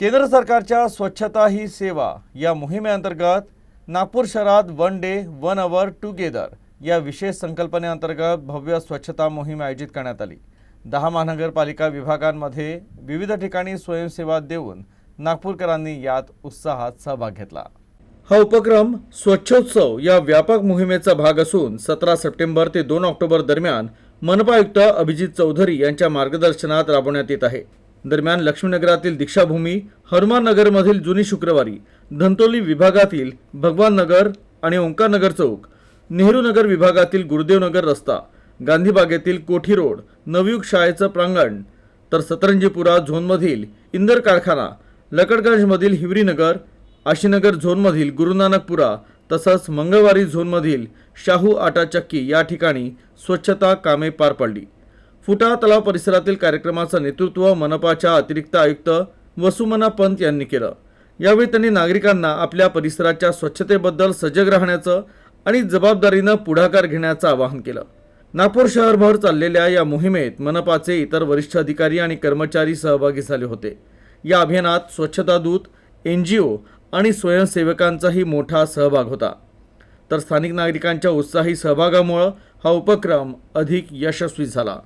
केंद्र सरकारच्या स्वच्छता ही सेवा या मोहिमेअंतर्गत नागपूर शहरात one day one hour together या विशेष संकल्पनेअंतर्गत भव्य स्वच्छता मोहीम आयोजित करण्यात आली. दहा महानगरपालिका विभागांमध्ये विविध ठिकाणी स्वयंसेवा देऊन नागपूरकरांनी यात उत्साहात सहभाग घेतला. हा उपक्रम स्वच्छोत्सव या व्यापक मोहिमेचा भाग असून सतरा सप्टेंबर ते दोन ऑक्टोबर दरम्यान मनपा आयुक्त अभिजित चौधरी यांच्या मार्गदर्शनात राबवण्यात येत आहे. दरम्यान लक्ष्मीनगरातील दीक्षाभूमी हनुमाननगरमधील जुनी शुक्रवारी धंतोली विभागातील भगवान नगर आणि ओंकारनगर चौक नेहरू नगर विभागातील गुरुदेवनगर रस्ता गांधीबागेतील कोठी रोड नवयुग शाळेचं प्रांगण तर सतरंजीपुरा झोनमधील इंदर कारखाना लकडगंजमधील हिवरीनगर आशीनगर झोनमधील गुरुनानकपुरा तसंच मंगळवारी झोनमधील शाहू आटा चक्की या ठिकाणी स्वच्छता कामे पार पडली. फुटा तलाव परिसरातील कार्यक्रमाचं नेतृत्व मनपाच्या अतिरिक्त आयुक्त वसुमना पंत यांनी केलं. यावेळी त्यांनी नागरिकांना आपल्या परिसराच्या स्वच्छतेबद्दल सजग राहण्याचं आणि जबाबदारीनं पुढाकार घेण्याचं आवाहन केलं. नागपूर शहरभर चाललेल्या या मोहिमेत मनपाचे इतर वरिष्ठ अधिकारी आणि कर्मचारी सहभागी झाले होते. या अभियानात स्वच्छता दूत एन जी ओ आणि स्वयंसेवकांचाही मोठा सहभाग होता. तर स्थानिक नागरिकांच्या उत्साही सहभागामुळं हा उपक्रम अधिक यशस्वी झाला.